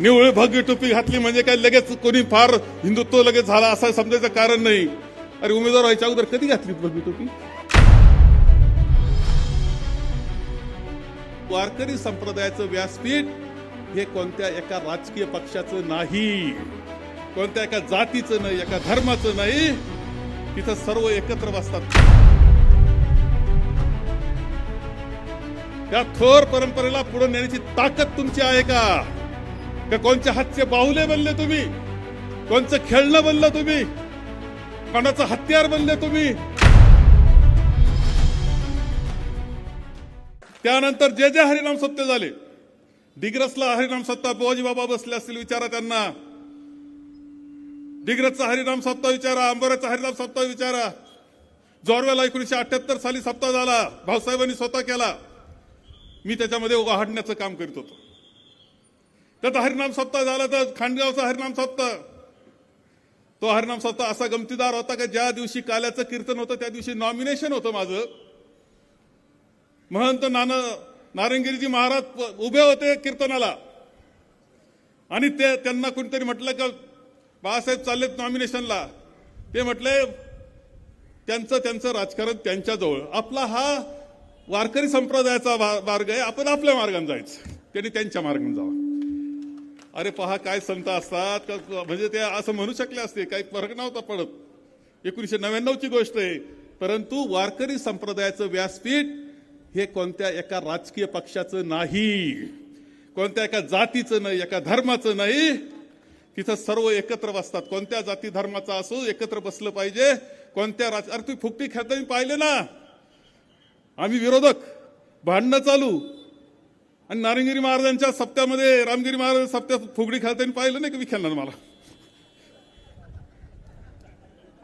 निवळ भगवी टोपी घातली म्हणजे काय लगेच कोणी फार हिंदुत्व लगेच झाला असं समजायचं कारण नाही. अरे उमेदवार व्हायच्या अगोदर कधी घातली भगवी टोपी? वारकरी संप्रदायाचं व्यासपीठ हे कोणत्या एका राजकीय पक्षाचं नाही. कोणत्या एका जातीचं नाही एका धर्माचं नाही. तिथं सर्व एकत्र बसतात. त्या थोर परंपरेला पुढे नेण्याची ताकद तुमची आहे का? का कोणच्या हातचे बाहुले बनले तुम्ही? कोणचं खेळणं बनलं तुम्ही? कोणाचं हत्यार बनले तुम्ही? त्यानंतर जे जे हरिनाम सत्य झाले डिग्रसला हरिनाम सत्ता बुवाजी बाबा बसले असतील विचारा त्यांना. डिग्रसचा हरिनाम सप्ताह विचारा अंबराचा हरिनाम सप्ताह विचारा. जोरवेला एकोणीशे अठ्याहत्तर साली सप्ताह झाला भाऊसाहेबांनी स्वतः केला. मी त्याच्यामध्ये वाढण्याचं काम करीत होतो. त्याचा हरिनाम सप्ताह झाला तर खांडगावचा हरिनाम सप्ताह तो हरिनाम सप्ताह असा गमतीदार होता का ज्या दिवशी काल्याचं कीर्तन होतं त्या दिवशी नॉमिनेशन होतं माझं. महंत नाना नारंगिरीजी महाराज उभे होते कीर्तनाला. आणि ते त्यांना कोणीतरी म्हटलं का बाळासाहेब चाललेत नॉमिनेशनला ते म्हटले त्यांचं त्यांचं राजकारण त्यांच्याजवळ. आपला हा वारकरी संप्रदायाचा मार्ग आहे आपण आपल्या मार्गाने जायचं. त्यांनी त्यांच्या मार्गाने जावं. अरे पहा काय संता असतात? का- म्हणजे ते असं म्हणू शकले असते काही फरक नव्हता पडत. एकोणीसशे नव्याण्णवची गोष्ट आहे. परंतु वारकरी संप्रदायाचं व्यासपीठ हे कोणत्या एका राजकीय पक्षाचं नाही. कोणत्या एका जातीचं नाही एका धर्माचं नाही. तिथं सर्व एकत्र बसतात. कोणत्या जाती धर्माचा असो एकत्र बसलं पाहिजे. कोणत्या राज अरे तुम्ही फुकटी खेळता मी पाहिले ना. आम्ही विरोधक. भांडणं चालू. आणि नारायणगिरी महाराजांच्या सप्त्यामध्ये रामगिरी महाराज सप्त्यात फुगडी खेळताना पाहिलं नाही की मी खेळणार मला?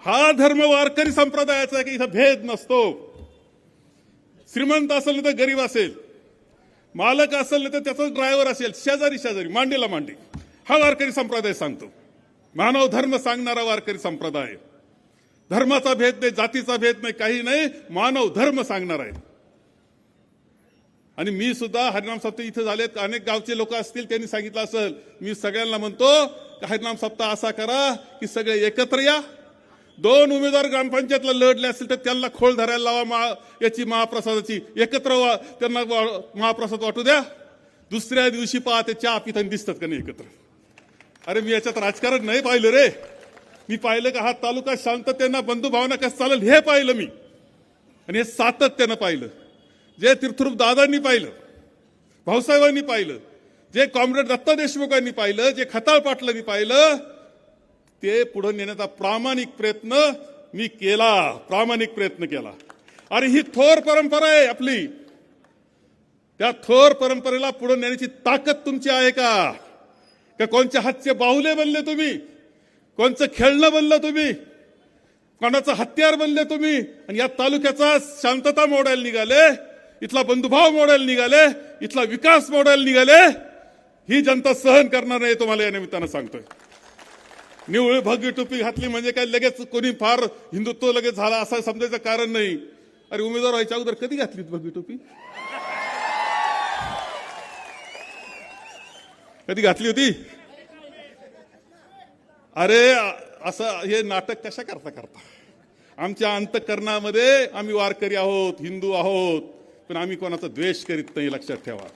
हा धर्म वारकरी संप्रदायाचा आहे की इथं भेद नसतो. श्रीमंत असेल तर गरीब असेल. मालक असेल तर त्याचा ड्रायव्हर असेल शेजारी शेजारी मांडीला मांडी. हा वारकरी संप्रदाय सांगतो. मानव धर्म सांगणारा वारकरी संप्रदाय. धर्माचा भेद नाही जातीचा भेद नाही काही नाही. मानव धर्म सांगणार आहे. आणि मी सुद्धा हरिनाम सप्ताह इथे झालेत. अनेक गावचे लोक असतील त्यांनी सांगितलं असेल मी सगळ्यांना म्हणतो की हरिनाम सप्ताह असा करा की सगळे एकत्र या. दोन उमेदवार ग्रामपंचायतला लढले असतील तर त्यांना खोल धरायला लावा मा याची महाप्रसादाची. एकत्र वा त्यांना वा- महाप्रसाद वाटू द्या. दुसऱ्या दिवशी पहा ते चहा पिताना दिसतात का नाही एकत्र? अरे मी याच्यात राजकारण नाही पाहिलं रे. मी पाहिलं का हा तालुका शांततेनं बंधुभावना कसं चालेल हे पाहिलं मी. आणि हे सातत्यानं पाहिलं. जे तीर्थरूप दादांनी पाहिलं भाऊसाहेबांनी पाहिलं जे कॉम्रेड दत्ता देशमुखांनी पाहिलं जे खताळ पाटलांनी पाहिलं ते पुढे नेण्याचा प्रामाणिक प्रयत्न मी केला प्रामाणिक प्रयत्न केला. अरे ही थोर परंपरा आहे आपली. त्या थोर परंपरेला पुढे नेण्याची ताकद तुमची आहे का? का कोणच्या हातचे बाहुले बनले तुम्ही? कोणचं खेळणं बनलं तुम्ही? कोणाचं हत्यार बनले तुम्ही? आणि या तालुक्याचा शांतता मोडायला निघाले. इथला बंधुभाव मॉडेल निघाले इथला विकास मॉडेल निघाले ही जनता सहन करणार नाही तुम्हाला या निमित्तानं सांगतोय. निवळ भगवी टोपी घातली म्हणजे काय लगेच कोणी फार हिंदुत्व लगेच झाला असं समजायचं कारण नाही. अरे उमेदवार व्हायच्या अगोदर कधी घातली भगवी टोपी? कधी घातली होती? अरे असं हे नाटक कशा करता करता? आमच्या अंतकरणामध्ये आम्ही वारकरी आहोत हिंदू आहोत. पण आम्ही कोणाचा द्वेष करीत नाही लक्षात ठेवा.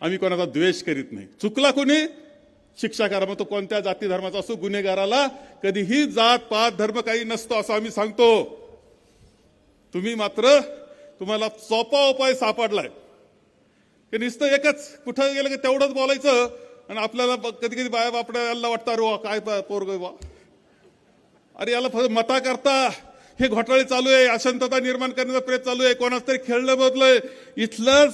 आम्ही कोणाचा द्वेष करीत नाही. चुकला कोणी? शिक्षा करा मग तो कोणत्या जाती धर्माचा असो गुन्हेगाराला कधीही जात पात धर्म काही नसतो असं आम्ही सांगतो. तुम्ही मात्र तुम्हाला सोपा उपाय सापडलाय. की नुसतं एकच कुठं गेलं की तेवढंच बोलायचं आणि आपल्याला कधी कधी बाया बापड्याला वाटतं अरे वा काय पोरग वा. अरे याला फक्त मता करता हे घोटाळे चालू आहे अशांतता निर्माण करण्याचा प्रयत्न चालू आहे कोणाच तरी खेळलं बदलय इथलं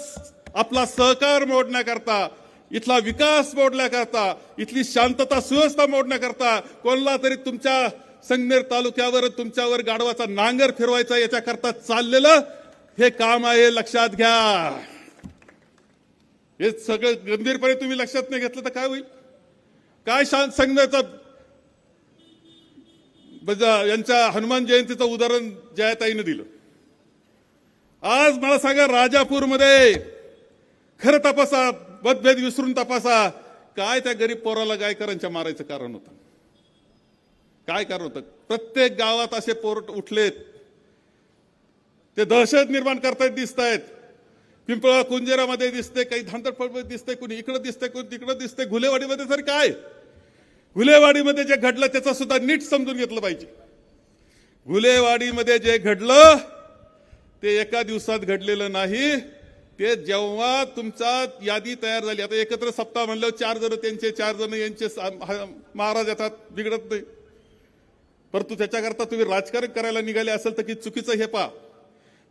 आपला सहकार मोडण्याकरता इथला विकास मोडण्याकरता इथली शांतता सुव्यवस्था मोडण्याकरता कोणाला तरी तुमच्या संगमेर तालुक्यावर तुमच्यावर गाढवाचा नांगर फिरवायचा याच्याकरता चाललेलं हे काम आहे लक्षात घ्या. हे सगळं गंभीरपणे तुम्ही लक्षात नाही घेतलं तर काय होईल? काय शांत संगमेरचा म्हणजे यांच्या हनुमान जयंतीचं उदाहरण जयाताईनं दिलं. आज मला सांगा राजापूरमध्ये खरं तपासा मतभेद विसरून तपासा. काय त्या गरीब पोराला गायकरांच्या मारायचं कारण होतं? काय कारण होतं? प्रत्येक गावात असे पोर उठलेत. ते दहशत निर्माण करतायत दिसत आहेत पिंपळा कुंजेरामध्ये दिसते काही धांदरफळ दिसते कुणी इकडं दिसते कुणी तिकडं दिसते घुलेवाडीमध्ये तरी काय? गुलेवाडीमध्ये जे घडलं त्याचं सुद्धा नीट समजून घेतलं पाहिजे. घुलेवाडीमध्ये जे घडलं ते एका दिवसात घडलेलं नाही. ते जेव्हा तुमचा यादी तयार झाली. आता एकत्र सप्ताह म्हणलं चार जण त्यांचे चार जण यांचे महाराज येतात बिघडत नाही. परंतु त्याच्याकरता तुम्ही राजकारण करायला निघाले असेल तर की चुकीचं हे पा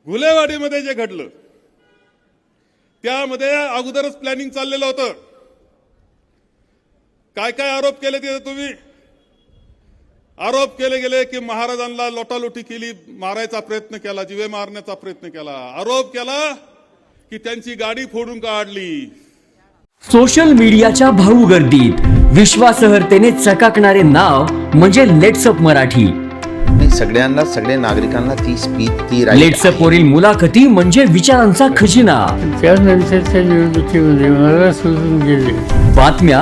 गुलेवाडीमध्ये जे घडलं त्यामध्ये अगोदरच प्लॅनिंग चाललेलं होतं. काय काय आरोप केले तिथे तुम्ही? आरोप केले गेले की महाराजांना लोटालोटी केली मारायचा प्रयत्न केला जीवे मारण्याचा प्रयत्न केला. आरोप केला की त्यांची गाडी फोडून काढली सोशल मीडियाच्या भाऊ गर्दीत विश्वासार्हतेने चकाकणारे नाव म्हणजे लेट्सअप मराठी. सगळ्यांना सगळ्या नागरिकांना ती स्पीच ती लेट्सअप वरील मुलाखती म्हणजे विचारांचा खजिना. त्यानंतरच्या निवडणुकीमध्ये मला सोडून गेले. बातम्या